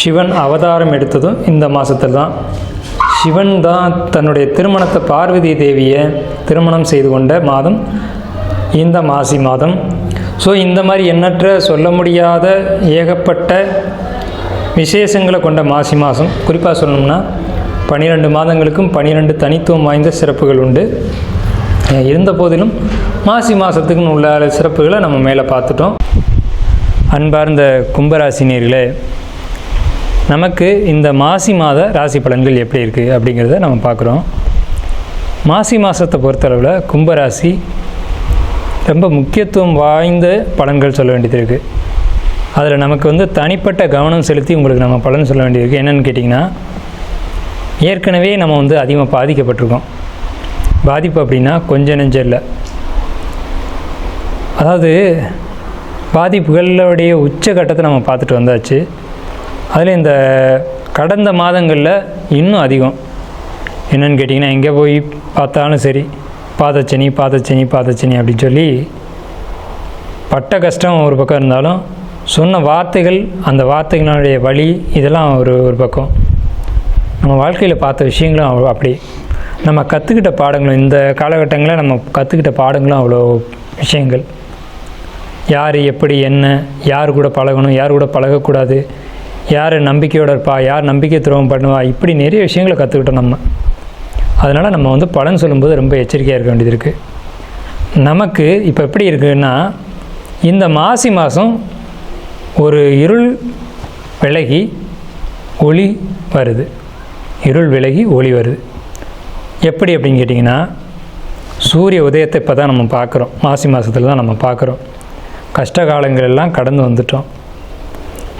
சிவன் அவதாரம் எடுத்ததும் இந்த மாதத்தில் தான். சிவன் தான் தன்னுடைய திருமணத்தை பார்வதி தேவியை திருமணம் செய்து கொண்ட மாதம் இந்த மாசி மாதம். ஸோ இந்த மாதிரி எண்ணற்ற சொல்ல முடியாத ஏகப்பட்ட விசேஷங்களை கொண்ட மாசி மாதம். குறிப்பாக சொல்லணும்னா பன்னிரெண்டு மாதங்களுக்கும் பன்னிரெண்டு தனித்துவம் வாய்ந்த சிறப்புகள் உண்டு. இருந்த போதிலும் மாசி மாதத்துக்குன்னு உள்ள சிறப்புகளை நம்ம மேலே பார்த்துட்டோம். அன்பார்ந்த கும்பராசினியர்களே நமக்கு இந்த மாசி மாத ராசி பலன்கள் எப்படி இருக்குது அப்படிங்கிறத நம்ம பார்க்குறோம். மாசி மாதத்தை பொறுத்தளவில் கும்பராசி ரொம்ப முக்கியத்துவம் வாய்ந்த பலன்கள் சொல்ல வேண்டியது இருக்குது அதில் நமக்கு வந்து தனிப்பட்ட கவனம் செலுத்தி உங்களுக்கு நம்ம பலன் சொல்ல வேண்டியிருக்கு என்னென்னு கேட்டிங்கன்னா ஏற்கனவே நம்ம வந்து அதிகமாக பாதிக்கப்பட்டிருக்கோம். பாதிப்பு அப்படின்னா கொஞ்சம் நெஞ்சம் இல்லை அதாவது பாதிப்புகளுடைய உச்சகட்டத்தை நம்ம பார்த்துட்டு வந்தாச்சு. அதில் இந்த கடந்த மாதங்களில் இன்னும் அதிகம். என்னென்னு கேட்டிங்கன்னா எங்கே போய் பார்த்தாலும் சரி பாதச்சனி பாதச்சனி பாதச்சனி அப்படின்னு சொல்லி பட்ட கஷ்டம் ஒரு பக்கம் இருந்தாலும் சொன்ன வார்த்தைகள் அந்த வார்த்தைகளுடைய வழி இதெல்லாம் ஒரு ஒரு பக்கம். நம்ம வாழ்க்கையில் பார்த்த விஷயங்களும் அவ்வளோ அப்படி. நம்ம கற்றுக்கிட்ட பாடங்களும் இந்த காலகட்டங்களில் நம்ம கற்றுக்கிட்ட பாடங்களும் அவ்வளோ விஷயங்கள். யார் எப்படி என்ன யார் கூட பழகணும் யார் கூட பழகக்கூடாது யார் நம்பிக்கையோடு இருப்பா? யார் நம்பிக்கை துரோகம் பண்ணுவா? இப்படி நிறைய விஷயங்களை கற்றுக்கிட்டோம் நம்ம. அதனால் நம்ம வந்து பலன் சொல்லும்போது ரொம்ப எச்சரிக்கையாக இருக்க வேண்டியது இருக்குது நமக்கு இப்போ எப்படி இருக்குன்னா இந்த மாசி மாதம் ஒரு இருள் விலகி ஒளி வருது. இருள் விலகி ஒளி வருது. எப்படி அப்படின்னு கேட்டிங்கன்னா சூரிய உதயத்தை இப்போ தான் நம்ம பார்க்குறோம். மாசி மாதத்தில் தான் நம்ம பார்க்குறோம். கஷ்ட காலங்களெல்லாம் கடந்து வந்துட்டோம்.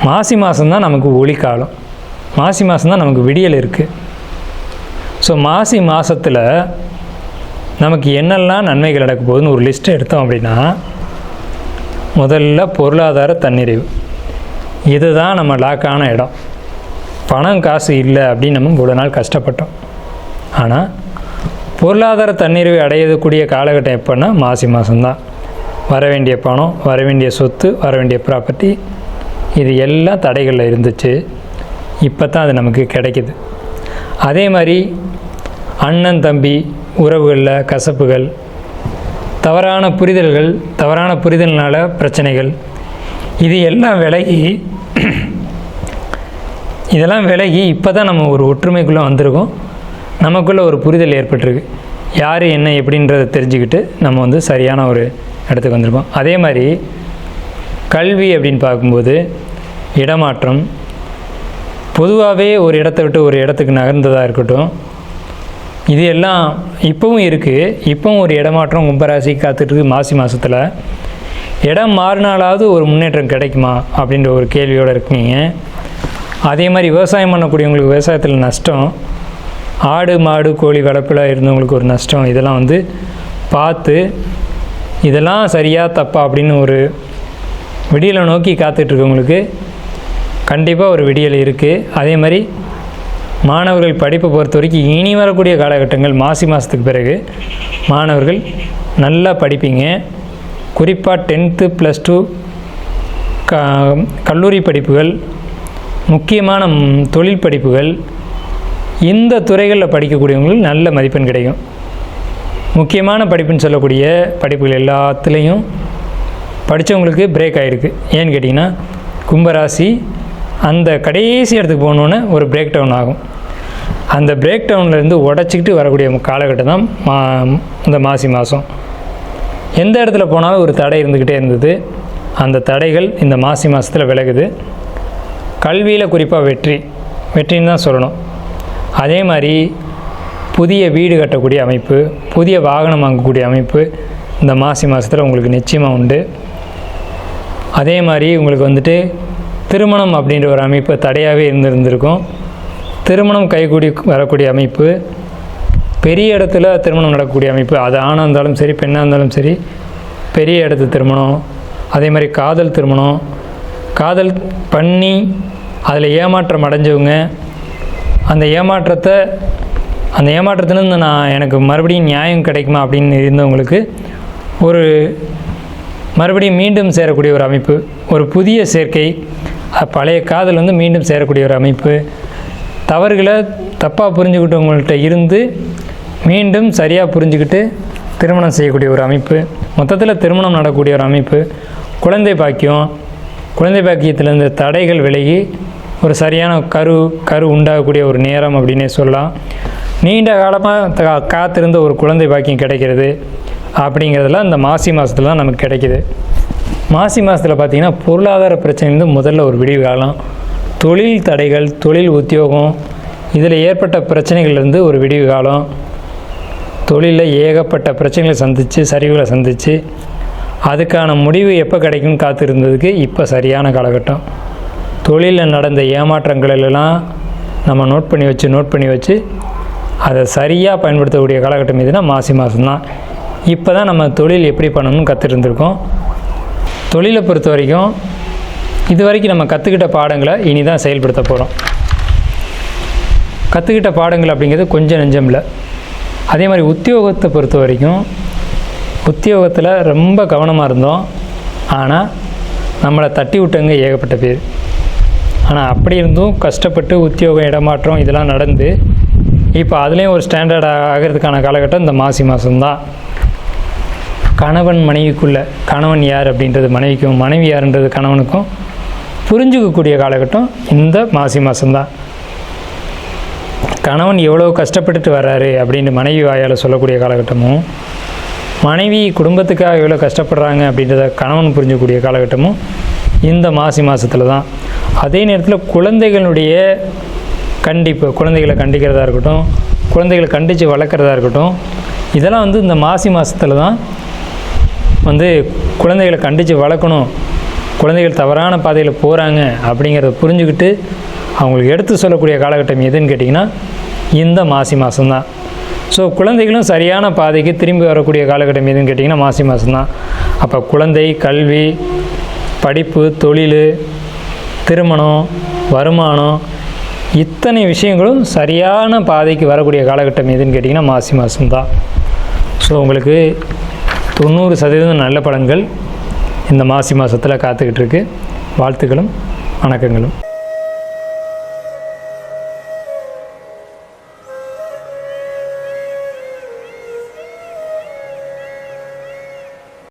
மாசி மாதம்தான் நமக்கு ஒளி காலம் மாசி மாதம்தான் நமக்கு விடியல் இருக்குது ஸோ மாசி மாதத்தில் நமக்கு என்னெல்லாம் நன்மைகள் நடக்க போகுதுன்னு ஒரு லிஸ்ட் எடுத்தோம் அப்படின்னா முதல்ல பொருளாதார தன்னிறைவு. இதுதான் நம்ம லாக்கான இடம். பணம் காசு இல்லை அப்படின்னு நம்ம இவ்வளோ நாள் கஷ்டப்பட்டோம். ஆனால் பொருளாதார தன்னிறைவு அடையக்கூடிய காலகட்டம் எப்போன்னா மாசி மாதம்தான் வர வேண்டிய பணம் வர வேண்டிய சொத்து வர வேண்டிய ப்ராப்பர்ட்டி இது எல்லாம் தடைகளில் இருந்துச்சு இப்போ தான் அது நமக்கு கிடைக்குது. அதே மாதிரி அண்ணன் தம்பி உறவுகளில் கசப்புகள் தவறான புரிதல்கள் தவறான புரிதல்னால பிரச்சனைகள் இது எல்லாம் விலகி இதெல்லாம் விலகி இப்போ தான் நம்ம ஒரு ஒற்றுமைக்குள்ளே வந்திருக்கோம். நமக்குள்ளே ஒரு புரிதல் ஏற்பட்டிருக்கு. யார் என்ன எப்படின்றத தெரிஞ்சுக்கிட்டு நம்ம வந்து சரியான ஒரு இடத்துக்கு வந்திருக்கோம். அதே மாதிரி கல்வி அப்படின்னு பார்க்கும்போது இடமாற்றம். பொதுவாகவே ஒரு இடத்த விட்டு ஒரு இடத்துக்கு நகர்ந்ததாக இருக்கட்டும். இது எல்லாம் இப்போவும் இருக்குது இப்போவும் ஒரு இடமாற்றம் கும்பராசி காத்துட்ருக்கு மாசி மாதத்தில் இடம் மாறினாலாவது ஒரு முன்னேற்றம் கிடைக்குமா? அப்படின்ற ஒரு கேள்வியோடு இருக்கீங்க. அதே மாதிரி விவசாயம் பண்ணக்கூடியவங்களுக்கு விவசாயத்தில் நஷ்டம். ஆடு மாடு கோழி வளர்ப்பில் இருந்தவங்களுக்கு ஒரு நஷ்டம். இதெல்லாம் வந்து பார்த்து இதெல்லாம் சரியாக தப்பா அப்படின்னு ஒரு விடியலை நோக்கி காத்துட்ருக்கவங்களுக்கு கண்டிப்பாக ஒரு விடியல் இருக்குது அதே மாதிரி மாணவர்கள் படிப்பை பொறுத்த வரைக்கும் இனி வரக்கூடிய காலகட்டங்கள் மாசி மாதத்துக்கு பிறகு மாணவர்கள் நல்லா படிப்பீங்க. குறிப்பாக டென்த்து ப்ளஸ் டூ க கல்லூரி படிப்புகள் முக்கியமான தொழில் படிப்புகள் இந்த துறைகளில் படிக்கக்கூடியவங்களுக்கு நல்ல மதிப்பெண் கிடைக்கும். முக்கியமான படிப்புன்னு சொல்லக்கூடிய படிப்புகள் எல்லாத்துலேயும் படித்தவங்களுக்கு பிரேக் ஆகிருக்கு ஏன்னு கேட்டிங்கன்னா கும்பராசி அந்த கடைசி இடத்துக்கு போகணுன்னு ஒரு பிரேக் டவுன் ஆகும். அந்த பிரேக் டவுன்லேருந்து உடச்சிக்கிட்டு வரக்கூடிய காலகட்டம் தான் மா இந்த மாசி மாதம் எந்த இடத்துல போனாலும் ஒரு தடை இருந்துக்கிட்டே இருந்தது. அந்த தடைகள் இந்த மாசி மாதத்தில் விலகுது. கல்வியில் குறிப்பாக வெற்றி. வெற்றின்னு தான் சொல்லணும். அதே மாதிரி புதிய வீடு கட்டக்கூடிய அமைப்பு புதிய வாகனம் வாங்கக்கூடிய அமைப்பு இந்த மாசி மாதத்தில் உங்களுக்கு நிச்சயமாக உண்டு. அதே மாதிரி உங்களுக்கு வந்துட்டு திருமணம் அப்படின்ற ஒரு அமைப்பு தடையாகவே இருந்திருந்திருக்கும். திருமணம் கைகூடி வரக்கூடிய அமைப்பு பெரிய இடத்துல திருமணம் நடக்கக்கூடிய அமைப்பு அது ஆணாக இருந்தாலும் சரி பெண்ணாக இருந்தாலும் சரி பெரிய இடத்து திருமணம் அதே மாதிரி காதல் திருமணம் காதல் பண்ணி அதில் ஏமாற்றம் அடைஞ்சவங்க அந்த ஏமாற்றத்தை அந்த ஏமாற்றத்துலேருந்து நான் எனக்கு மறுபடியும் நியாயம் கிடைக்குமா அப்படின்னு இருந்தவங்களுக்கு ஒரு மறுபடியும் மீண்டும் சேரக்கூடிய ஒரு அமைப்பு ஒரு புதிய சேர்க்கை பழைய காதல் வந்து மீண்டும் சேரக்கூடிய ஒரு அமைப்பு. தவறுகளை தப்பாக புரிஞ்சுக்கிட்டவங்கள்ட்ட இருந்து மீண்டும் சரியாக புரிஞ்சுக்கிட்டு திருமணம் செய்யக்கூடிய ஒரு அமைப்பு. மொத்தத்தில் திருமணம் நடக்கக்கூடிய ஒரு அமைப்பு. குழந்தை பாக்கியம். குழந்தை பாக்கியத்திலேருந்து தடைகள் விலகி ஒரு சரியான கரு கரு உண்டாகக்கூடிய ஒரு நேரம் அப்படின்னே சொல்லலாம். நீண்ட காலமாக காத்திருந்த ஒரு குழந்தை பாக்கியம் கிடைக்கிறது. அப்படிங்கிறதெல்லாம் இந்த மாசி மாதத்தில் தான் நமக்கு கிடைக்கிது. மாசி மாதத்தில் பார்த்திங்கன்னா பொருளாதார பிரச்சனைலேருந்து முதல்ல ஒரு விடிவு காலம். தொழில் தடைகள் தொழில் உத்தியோகம் இதில் ஏற்பட்ட பிரச்சனைகள்லேருந்து ஒரு விடிவு காலம். தொழிலில் ஏகப்பட்ட பிரச்சனைகளை சந்தித்து சரிவுகளை சந்தித்து அதுக்கான முடிவு எப்போ கிடைக்கும்னு காத்திருந்ததுக்கு இப்போ சரியான காலகட்டம். தொழிலில் நடந்த ஏமாற்றங்களெல்லாம் நம்ம நோட் பண்ணி வச்சு நோட் பண்ணி வச்சு அதை சரியாக பயன்படுத்தக்கூடிய காலகட்டம் எதுனா மாசி மாதம்தான் இப்போ தான் நம்ம தொழில் எப்படி பண்ணணும்னு கற்றுருந்துருக்கோம் தொழிலை பொறுத்த வரைக்கும் இது வரைக்கும் நம்ம கற்றுக்கிட்ட பாடங்களை இனி தான் செயல்படுத்த போகிறோம் கற்றுக்கிட்ட பாடங்கள் அப்படிங்கிறது கொஞ்சம் நெஞ்சம் இல்லை அதே மாதிரி உத்தியோகத்தை பொறுத்த வரைக்கும் உத்தியோகத்தில் ரொம்ப கவனமாக இருந்தோம். ஆனால் நம்மளை தட்டி விட்டவங்க ஏகப்பட்ட பேர். ஆனால் அப்படி இருந்தும் கஷ்டப்பட்டு உத்தியோகம் இடமாற்றம் இதெல்லாம் நடந்து இப்போ அதுலேயும் ஒரு ஸ்டாண்டர்ட் ஆகிறதுக்கான காலகட்டம் இந்த மாசி மாதம்தான் கணவன் மனைவிக்குள்ள கணவன் யார் அப்படின்றது மனைவிக்கும் மனைவி யாருன்றது கணவனுக்கும் புரிஞ்சுக்கக்கூடிய காலகட்டம் இந்த மாசி மாதம்தான் கணவன் எவ்வளோ கஷ்டப்பட்டுட்டு வர்றாரு அப்படின்னு மனைவி வாயால் சொல்லக்கூடிய காலகட்டமும் மனைவி குடும்பத்துக்காக எவ்வளோ கஷ்டப்படுறாங்க அப்படின்றத கணவன் புரிஞ்சக்கூடிய காலகட்டமும் இந்த மாசி மாதத்தில் தான் அதே நேரத்தில் குழந்தைகளுடைய கண்டிப்பு குழந்தைகளை கண்டிக்கிறதா இருக்கட்டும் குழந்தைகளை கண்டித்து வளர்க்குறதா இருக்கட்டும் இதெல்லாம் வந்து இந்த மாசி மாதத்தில் தான் வந்து குழந்தைகளை கண்டித்து வளர்க்கணும். குழந்தைகள் தவறான பாதையில் போகிறாங்க அப்படிங்கிறத புரிஞ்சுக்கிட்டு அவங்களுக்கு எடுத்து சொல்லக்கூடிய காலகட்டம் எதுன்னு கேட்டிங்கன்னா இந்த மாசி மாதம்தான் ஸோ குழந்தைகளும் சரியான பாதைக்கு திரும்பி வரக்கூடிய காலகட்டம் எதுன்னு கேட்டிங்கன்னா மாசி மாதம்தான் அப்போ குழந்தை கல்வி படிப்பு தொழில் திருமணம் வருமானம் இத்தனை விஷயங்களும் சரியான பாதைக்கு வரக்கூடிய காலகட்டம் எதுன்னு கேட்டிங்கன்னா மாசி மாதம்தான் ஸோ உங்களுக்கு தொண்ணூறு சதவீதம் நல்ல பலன்கள் இந்த மாசி மாதத்தில் காத்துக்கிட்டு இருக்கு. வாழ்த்துக்களும் வணக்கங்களும்.